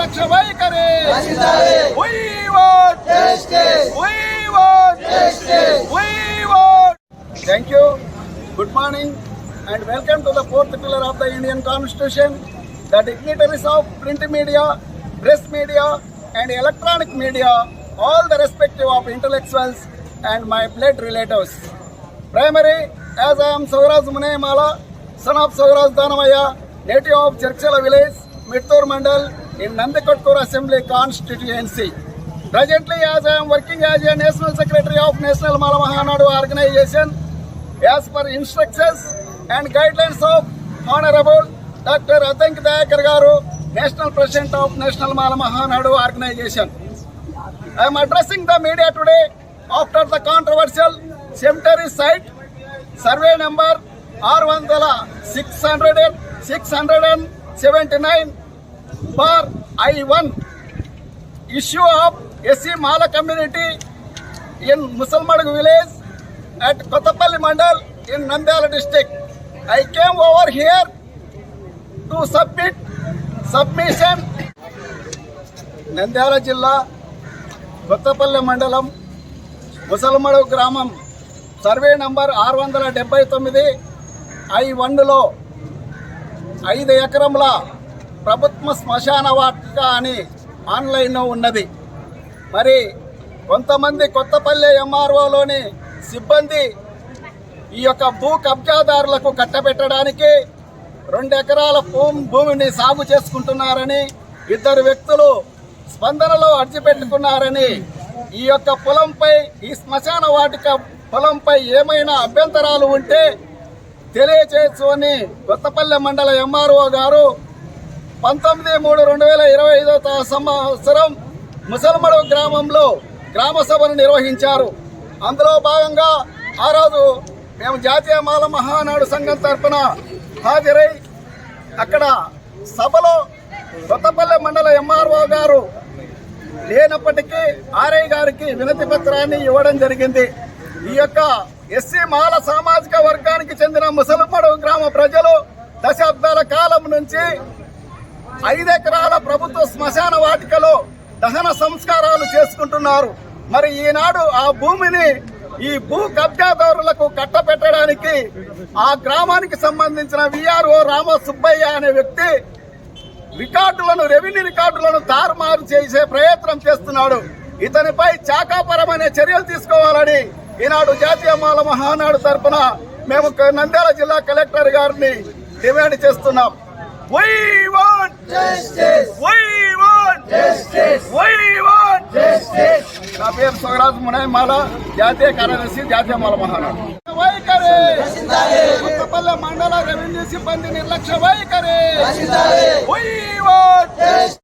ಲಕ್ಷ ವೈಖರಿ thank you good morning and welcome to the fourth pillar of the Indian Constitution, the dignitaries of print media, press media, and electronic media, all the respective of intellectuals and my blood relatives. Primary, as I am Sauraj Munayamala, son of Sauraj Danamaya, native of Churchilla village, Mitur Mandal, in Nandikotkur assembly constituency presently as I'm working as a national secretary of national Mala Mahanadu organisation as per instructions and guidelines of honourable doctor అతంక్ Dayakar garu national president of national Mala Mahanadu organisation I'm addressing the media today after the controversial cemetery site survey number ఆరు వందల six hundred and six hundred and seventy nine for I one issue of SC Mala community in Musalimadugu village at Kothapalli mandal in Nandyal district I came over here to submit submission Nandyal జిల్లా కొత్తపల్లి మండలం ముసల్మడుగు గ్రామం survey number ఆరు వందల డెబ్బై తొమ్మిది I వన్లో ఐదు ఎకరంలో ప్రభుత్వ శ్మశాన వాటిక అని ఆన్లైన్లో ఉన్నది. మరి కొంతమంది కొత్తపల్లి ఎంఆర్ఓలోని సిబ్బంది ఈ యొక్క భూ కబ్జాదారులకు కట్టబెట్టడానికి రెండు ఎకరాల భూమి భూమిని సాగు చేసుకుంటున్నారని ఇద్దరు వ్యక్తులు స్పందనలో అర్జీ పెట్టుకున్నారని ఈ యొక్క పొలంపై ఈ శ్మశాన వాటిక పొలంపై ఏమైనా అభ్యంతరాలు ఉంటే తెలియచేయచ్చు అని కొత్తపల్లె మండల ఎంఆర్ఓ గారు పంతొమ్మిది మూడు రెండు వేల ఇరవై ఐదో సంవత్సరం ముసల్మడు గ్రామంలో గ్రామ సభను నిర్వహించారు. అందులో భాగంగా ఆ రోజు మేము జాతీయ మాల మహానాడు సంఘం తరఫున హాజరై అక్కడ సభలో కొత్తపల్లె మండల ఎంఆర్ఓ గారు లేనప్పటికీ ఆర్ఐ గారికి వినతి పత్రాన్ని ఇవ్వడం జరిగింది. ఈ యొక్క ఎస్సీ మాల సామాజిక వర్గానికి చెందిన ముసలిమడు గ్రామ ప్రజలు దశాబ్దాల కాలం నుంచి ఐదు ఎకరాల ప్రభుత్వ శ్మశాన వాటికలో దహన సంస్కారాలు చేసుకుంటున్నారు. మరి ఈనాడు ఆ భూమిని ఈ భూ కబ్జాదారులకు కట్టపెట్టడానికి ఆ గ్రామానికి సంబంధించిన విఆర్ఓ రామ సుబ్బయ్య అనే వ్యక్తి రికార్డులను రెవెన్యూ రికార్డులను తారుమారు చేసే ప్రయత్నం చేస్తున్నాడు. ఇతనిపై చాకాపరమైన చర్యలు తీసుకోవాలని ఈనాడు జాతీయ మాల మహానాడు తరపున మేము నంద్యాల జిల్లా కలెక్టర్ గారిని డిమాండ్ చేస్తున్నాం. We want justice. We want justice. We want justice. నా పేరు స్వరాజ్ మునయమాల జాతీయ కార్యదర్శి జాతీయ మాల మహానాడు వైఖరి కొత్తపల్లె మండల రెవెన్యూ సిబ్బంది నిర్లక్ష్య వైఖరి